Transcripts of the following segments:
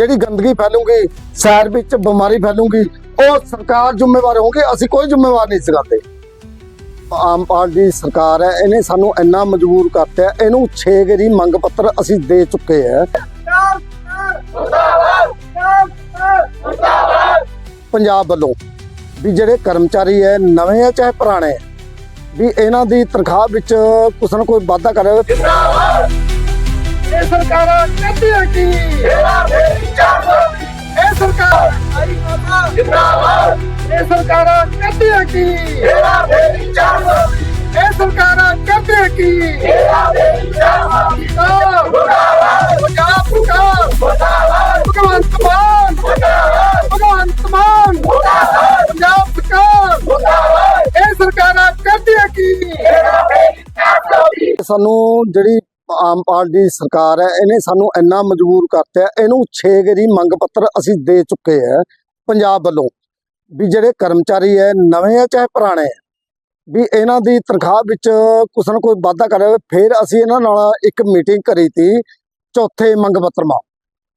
ਜਿਹੜੀ ਗੰਦਗੀ ਫੈਲੂਗੀ, ਸ਼ਹਿਰ ਵਿੱਚ ਬਿਮਾਰੀ ਫੈਲੂਗੀ, ਉਹ ਸਰਕਾਰ ਜ਼ਿੰਮੇਵਾਰ ਹੋਊਗੀ, ਅਸੀਂ ਕੋਈ ਜ਼ਿੰਮੇਵਾਰ ਨਹੀਂ ਇਸ ਆਮ ਪਾਰਟੀ ਸਰਕਾਰ ਹੈ, ਇਹਨੇ ਸਾਨੂੰ ਇੰਨਾ ਮਜਬੂਰ ਕਰਤਾ ਇਹਨੂੰ 6 ਗਰੀ ਮੰਗ ਪੱਤਰ ਅਸੀਂ ਦੇ ਚੁੱਕੇ ਹੈ। ਪੰਜਾਬ ਵੱਲੋਂ ਵੀ ਜਿਹੜੇ ਕਰਮਚਾਰੀ ਹੈ, ਨਵੇਂ ਹੈ ਚਾਹੇ ਪੁਰਾਣੇ, ਵੀ ਇਹਨਾਂ ਦੀ ਤਨਖਾਹ ਵਿੱਚ ਕੁਛ ਨਾ ਕੋਈ ਵਾਧਾ ਕਰੇ ਇਹ ਸਰਕਾਰਾਂ ਕਹਿੰਦੀਆਂ ਕੀ? ਇਹ ਸਰਕਾਰਾਂ ਕਹਿੰਦੀਆਂ ਕੀ? ਮੁਰਦਾਬਾਦ। ਪੰਜਾਬ ਸਰਕਾਰ ਭਗਵੰਤ ਮਾਨ। ਭਗਵੰਤ ਮਾਨ। ਪੰਜਾਬ ਸਰਕਾਰ। ਇਹ ਸਰਕਾਰਾਂ ਕਹਿੰਦੀਆਂ ਕੀ? ਸਾਨੂੰ ਜਿਹੜੀ ਆਮ ਪਾਰਟੀ ਸਰਕਾਰ ਹੈ ਇਹਨੇ ਸਾਨੂੰ ਇੰਨਾ ਮਜਬੂਰ ਕਰਤਾ ਇਹਨੂੰ 6 ਗਰੀ ਮੰਗ ਪੱਤਰ ਅਸੀਂ ਦੇ ਚੁੱਕੇ ਹੈ ਪੰਜਾਬ ਵੱਲੋਂ। ਵੀ ਜਿਹੜੇ ਕਰਮਚਾਰੀ ਹੈ ਨਵੇਂ ਹੈ ਚਾਹੇ ਪੁਰਾਣੇ ਹੈ ਵੀ ਇਹਨਾਂ ਦੀ ਤਨਖਾਹ ਵਿੱਚ ਕੁਛ ਨਾ ਕੋਈ ਵਾਧਾ ਕਰੇ ਫਿਰ ਅਸੀਂ ਇਹਨਾਂ ਨਾਲ ਇੱਕ ਮੀਟਿੰਗ ਕਰੀ ਤੀ ਚੌਥੇ ਮੰਗ ਪੱਤਰ ਮਾ।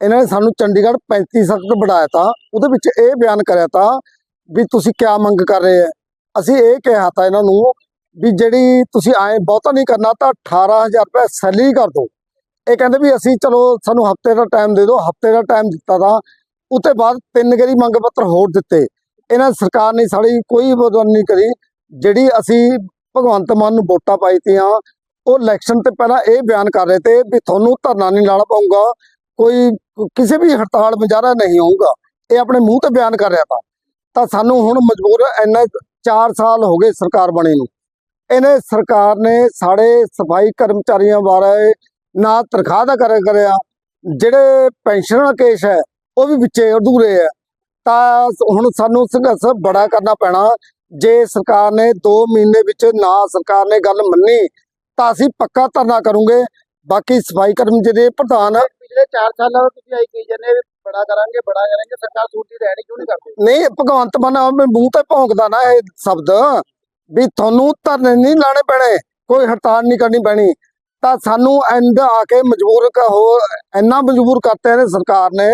ਇਹਨਾਂ ਨੇ ਸਾਨੂੰ ਚੰਡੀਗੜ੍ਹ 35 ਸੈਕਟਰ ਬਣਾਇਆ ਤਾਂ, ਉਹਦੇ ਵਿੱਚ ਇਹ ਬਿਆਨ ਕਰਿਆ ਤਾਂ ਵੀ ਤੁਸੀਂ ਕਿਆ ਮੰਗ ਕਰ ਰਹੇ ਹੈ ਅਸੀਂ ਇਹ ਕਿਹਾ ਤਾਂ ਇਹਨਾਂ ਨੂੰ ਵੀ ਜਿਹੜੀ ਤੁਸੀਂ ਆਏ ਬਹੁਤਾ ਨਹੀਂ ਕਰਨਾ ਤਾਂ 18000 ਰੁਪਏ ਸੈਲਰੀ ਕਰ ਦਿਓ। ਇਹ ਕਹਿੰਦੇ ਵੀ ਅਸੀਂ ਚਲੋ ਸਾਨੂੰ ਹਫ਼ਤੇ ਦਾ ਟਾਈਮ ਦੇ ਦਿਓ, ਹਫ਼ਤੇ ਦਾ ਟਾਈਮ ਦਿੱਤਾ ਤਾਂ, ਉਤੇ ਬਾਅਦ ਤਿੰਨ ਗਰੀ ਮੰਗ ਪੱਤਰ ਹੋਰ ਦਿੱਤੇ। ਇਹਨਾਂ ਸਰਕਾਰ ਨੇ ਸਾਡੀ ਕੋਈ ਬਦਲ ਨਹੀਂ ਕਰੀ। ਜਿਹੜੀ ਅਸੀਂ ਭਗਵੰਤ ਮਾਨ ਨੂੰ ਵੋਟਾਂ ਪਾਈ ਤੀਆਂ ਉਹ ਇਲੈਕਸ਼ਨ ਤੇ ਪਹਿਲਾਂ ਇਹ ਬਿਆਨ ਕਰ ਰਹੇ ਤੇ ਵੀ ਤੁਹਾਨੂੰ ਧਰਨਾ ਨਹੀਂ ਲਾਣਾ ਪਊਗਾ, ਕੋਈ ਕਿਸੇ ਵੀ ਹੜਤਾਲ ਮੁਜ਼ਾਹਰਾ ਨਹੀਂ ਹੋਊਗਾ। ਇਹ ਆਪਣੇ ਮੂੰਹ ਤੇ ਬਿਆਨ ਕਰ ਰਿਹਾ ਤਾਂ। ਤਾਂ ਸਾਨੂੰ ਹੁਣ ਮਜਬੂਰ ਇੰਨਾ 4 ਸਾਲ ਹੋ ਗਏ ਸਰਕਾਰ ਬਣੀ ਨੂੰ। ਇਹਨੇ ਸਰਕਾਰ ਨੇ ਸਾਡੇ ਸਫ਼ਾਈ ਕਰਮਚਾਰੀਆਂ ਬਾਰੇ ਨਾ ਤਨਖਾਹ ਦਾ ਕਰਿਆ ਜਿਹੜੇ ਪੈਨਸ਼ਨ ਕੇਸ ਹੈ, ਉਹ ਵੀ ਵਿੱਚੇ ਅਧੂਰੇ ਹੈ। ਤਾਂ ਹੁਣ ਸਾਨੂੰ ਸੰਘਰਸ਼ ਬੜਾ ਕਰਨਾ ਪੈਣਾ। ਜੇ ਸਰਕਾਰ ਨੇ 2 ਮਹੀਨੇ ਵਿੱਚ ਨਾ ਸਰਕਾਰ ਨੇ ਗੱਲ ਮੰਨੀ ਤਾਂ ਅਸੀਂ ਪੱਕਾ ਧਰਨਾ ਕਰੂੰਗੇ। ਬਾਕੀ ਸਫ਼ਾਈ ਕਰਮਚਾਰੀ ਦੇ ਪ੍ਰਧਾਨ ਪਿਛਲੇ 4 ਸਾਲਾਂ ਤੋਂ ਤੁਸੀਂ ਆਈ ਕਹੀ ਜਾਂਦੇ ਬੜਾ ਕਰਾਂਗੇ ਬੜਾ ਕਰਾਂਗੇ ਸਰਕਾਰ ਸੂਰਤੀ ਰਹਿਣੀ ਕਿਉਂ ਨਹੀਂ ਕਰਦੀ? ਨਹੀਂ ਭਗਵੰਤ ਮਾਨ ਮੂੰਹ ਤੇ ਭੌਂਕਦਾ ਨਾ ਇਹ ਸ਼ਬਦ ਵੀ ਤੁਹਾਨੂੰ ਧਰਨੇ ਨਹੀਂ ਲਾਣੇ ਪੈਣੇ ਕੋਈ ਹੜਤਾਲ ਨਹੀਂ ਕਰਨੀ ਪੈਣੀ। ਤਾਂ ਸਾਨੂੰ ਇੰਦ ਆ ਕੇ ਮਜਬੂਰ ਹੋ ਇੰਨਾ ਮਜਬੂਰ ਕਰਤੇ ਨੇ ਸਰਕਾਰ ਨੇ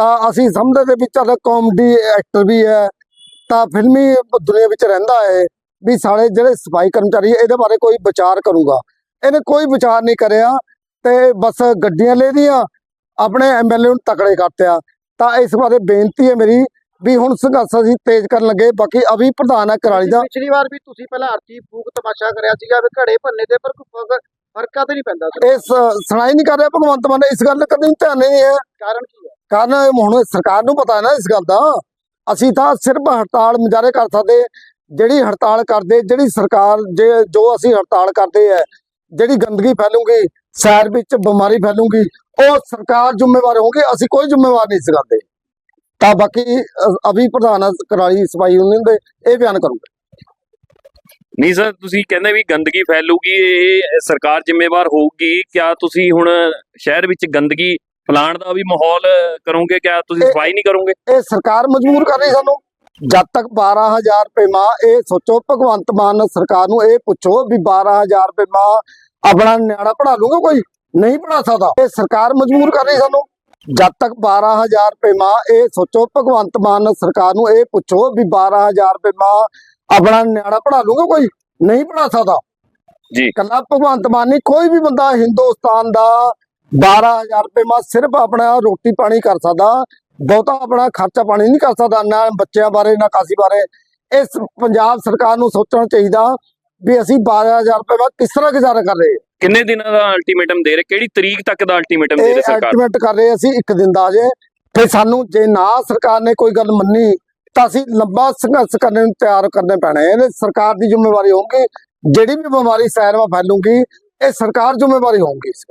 ਤਾਂ ਅਸੀਂ ਸਮਝਦੇ ਵੀ ਚੱਲ ਕਾਮੇਡੀ ਐਕਟਰ ਵੀ ਹੈ ਤਾਂ ਫਿਲਮੀ ਦੁਨੀਆ ਵਿੱਚ ਰਹਿੰਦਾ ਹੈ ਵੀ ਸਾਡੇ ਜਿਹੜੇ ਸਫ਼ਾਈ ਕਰਮਚਾਰੀ ਇਹਦੇ ਬਾਰੇ ਕੋਈ ਵਿਚਾਰ ਕਰੂਗਾ। ਇਹਨੇ ਕੋਈ ਵਿਚਾਰ ਨਹੀਂ ਕਰਿਆ ਤੇ ਬਸ ਗੱਡੀਆਂ ਲੈ ਦੀਆਂ ਆਪਣੇ ਐਮਐਲਏ ਨੂੰ ਤਕੜੇ ਕਰਤਿਆ। ਤਾਂ ਇਸ ਬਾਰੇ ਬੇਨਤੀ ਹੈ ਮੇਰੀ ਵੀ ਹੁਣ ਸੰਘਰਸ਼ ਅਸੀਂ ਤੇਜ਼ ਕਰਨ ਲੱਗੇ ਬਾਕੀ ਅਭੀ ਪ੍ਰਧਾਨ ਹੈ ਕਰਾਲੀ ਦਾ। ਪਿਛਲੀ ਵਾਰ ਵੀ ਤੁਸੀਂ ਪਹਿਲਾਂ ਆਰਤੀ ਫੂਕ ਤਮਾਸ਼ਾ ਕਰਿਆ ਸੀਗਾ ਵੀ ਘੜੇ ਭੰਨੇ ਤੇ ਪਰ ਕੋਈ ਫਰਕ- ਤੇ ਨਹੀਂ ਪੈਂਦਾ ਸੀ। ਇਹ ਸ- ਸੁਣਾਈ ਨਹੀਂ ਕਰ ਰਿਹਾ ਭਗਵੰਤ ਮਾਨ ਇਸ ਗੱਲ ਤੇ ਕਦੇ ਧਿਆਨ ਨਹੀਂ ਹੈ। ਕਾਰਨ ਕੀ ਕਾਰਨ ਹੁਣ ਸਰਕਾਰ ਨੂੰ ਪਤਾ ਹੈ ਨਾ ਇਸ ਗੱਲ ਦਾ। ਅਸੀਂ ਤਾਂ ਸਿਰਫ ਹੜਤਾਲ ਮੁਜ਼ਾਹਰੇ ਕਰ ਸਕਦੇ। ਜਿਹੜੀ ਹੜਤਾਲ ਕਰਦੇ, ਜਿਹੜੀ ਸਰਕਾਰ ਜੇ, ਜੋ ਅਸੀਂ ਹੜਤਾਲ ਕਰਦੇ ਹੈ ਜਿਹੜੀ ਗੰਦਗੀ ਫੈਲੂਗੀ, ਸ਼ਹਿਰ ਵਿੱਚ ਬਿਮਾਰੀ ਫੈਲੂਗੀ, ਉਹ ਸਰਕਾਰ ਜ਼ਿੰਮੇਵਾਰ ਹੋਊਗੀ। ਅਸੀਂ ਕੋਈ ਜ਼ਿੰਮੇਵਾਰ ਨਹੀਂ ਇਸ ਗੱਲ ਦੇ ਤਾਂ ਬਾਕੀ ਅਭੀ ਪ੍ਰਧਾਨ ਕਰਾਲੀ ਸਫ਼ਾਈ ਯੂਨੀਅਨ ਦੇ ਇਹ ਬਿਆਨ ਕਰੂੰਗਾ। ਨਹੀਂ ਸਰ, ਤੁਸੀਂ ਕਹਿੰਦੇ ਵੀ ਗੰਦਗੀ ਫੈਲੂਗੀ, ਇਹ ਸਰਕਾਰ ਜ਼ਿੰਮੇਵਾਰ ਹੋਊਗੀ। ਕਿਆ ਤੁਸੀਂ ਹੁਣ ਸ਼ਹਿਰ ਵਿੱਚ ਗੰਦਗੀ ਫੈਲਾਉਣ ਦਾ ਵੀ ਮਾਹੌਲ ਕਰੋਗੇ ਕਿਆ ਤੁਸੀਂ ਸਫ਼ਾਈ ਨਹੀਂ ਕਰੋਗੇ? ਇਹ ਸਰਕਾਰ ਮਜਬੂਰ ਕਰ ਰਹੀ ਸਾਨੂੰ। ਜਦ ਤੱਕ 12000 ਰੁਪਏ ਮਾਂ ਇਹ ਸੋਚੋ ਭਗਵੰਤ ਮਾਨ ਸਰਕਾਰ ਨੂੰ ਇਹ ਪੁੱਛੋ ਵੀ 12000 ਰੁਪਏ ਮਾਂ ਆਪਣਾ ਨਿਆਣਾ ਪੜਾ ਲੂਗਾ ਕੋਈ? ਨਹੀਂ ਪੜਾ ਸਕਦਾ। ਇਹ ਸਰਕਾਰ ਮਜਬੂਰ ਕਰ ਰਹੀ ਸਾਨੂੰ। ਜਦ ਤੱਕ 12000 ਰੁਪਏ ਮਾਂ ਇਹ ਸੋਚੋ ਭਗਵੰਤ ਮਾਨ ਸਰਕਾਰ ਨੂੰ ਇਹ ਪੁੱਛੋ ਵੀ 12000 ਰੁਪਏ ਮਾਂ ਆਪਣਾ ਨਿਆਣਾ ਪੜਾ ਲੂਗਾ ਕੋਈ? ਨਹੀਂ ਪੜਾ ਸਕਦਾ। ਜੀ। ਕੱਲਾ ਭਗਵੰਤ ਮਾਨ ਨਹੀਂ ਕੋਈ ਵੀ ਬੰਦਾ ਹਿੰਦੁਸਤਾਨ ਦਾ 12000 ਰੁਪਏ ਮਾਂ ਸਿਰਫ ਆਪਣਾ ਰੋਟੀ ਪਾਣੀ ਕਰ ਸਕਦਾ ਬਹੁਤਾ ਆਪਣਾ ਖਰਚਾ ਪਾਣੀ ਨਹੀਂ ਕਰ ਸਕਦਾ ਨਾ ਬੱਚਿਆਂ ਬਾਰੇ ਨਾ ਕਾਸੀ ਬਾਰੇ। ਇਸ ਪੰਜਾਬ ਸਰਕਾਰ ਨੂੰ ਸੋਚਣਾ ਚਾਹੀਦਾ ਵੀ ਅਸੀਂ 12000 ਰੁਪਏ ਬਾਅਦ ਕਿਸ ਤਰ੍ਹਾਂ ਗੁਜ਼ਾਰਾ ਕਰ ਰਹੇ ਕਿੰਨੇ ਦਿਨਾਂ ਦਾ ਅਲਟੀਮੇਟਮ ਦੇ ਰਹੇ? ਕਿਹੜੀ ਤਰੀਕ ਤੱਕ ਦਾ ਅਲਟੀਮੇਟਮ ਦੇ ਰਹੇ ਸਰਕਾਰ? ਐਸਟੀਮੇਟ ਕਰ ਰਹੇ ਅਸੀਂ ਇੱਕ ਦਿਨ ਦਾ ਜੇ। ਤੇ ਸਾਨੂੰ ਜੇ ਨਾ ਸਰਕਾਰ ਨੇ ਕੋਈ ਗੱਲ ਮੰਨੀ ਤਾਂ ਅਸੀਂ ਲੰਬਾ ਸੰਘਰਸ਼ ਕਰਨ ਨੂੰ ਤਿਆਰ ਕਰਨੇ ਪੈਣੇ ਇਹ ਸਰਕਾਰ ਦੀ ਜ਼ਿੰਮੇਵਾਰੀ ਹੋਊਗੀ ਜਿਹੜੀ ਵੀ ਬਿਮਾਰੀ ਸ਼ਹਿਰ ਵਿੱਚ ਫੈਲੂਗੀ ਇਹ ਸਰਕਾਰ ਜ਼ਿੰਮੇਵਾਰੀ ਹੋਊਗੀ ਇਸ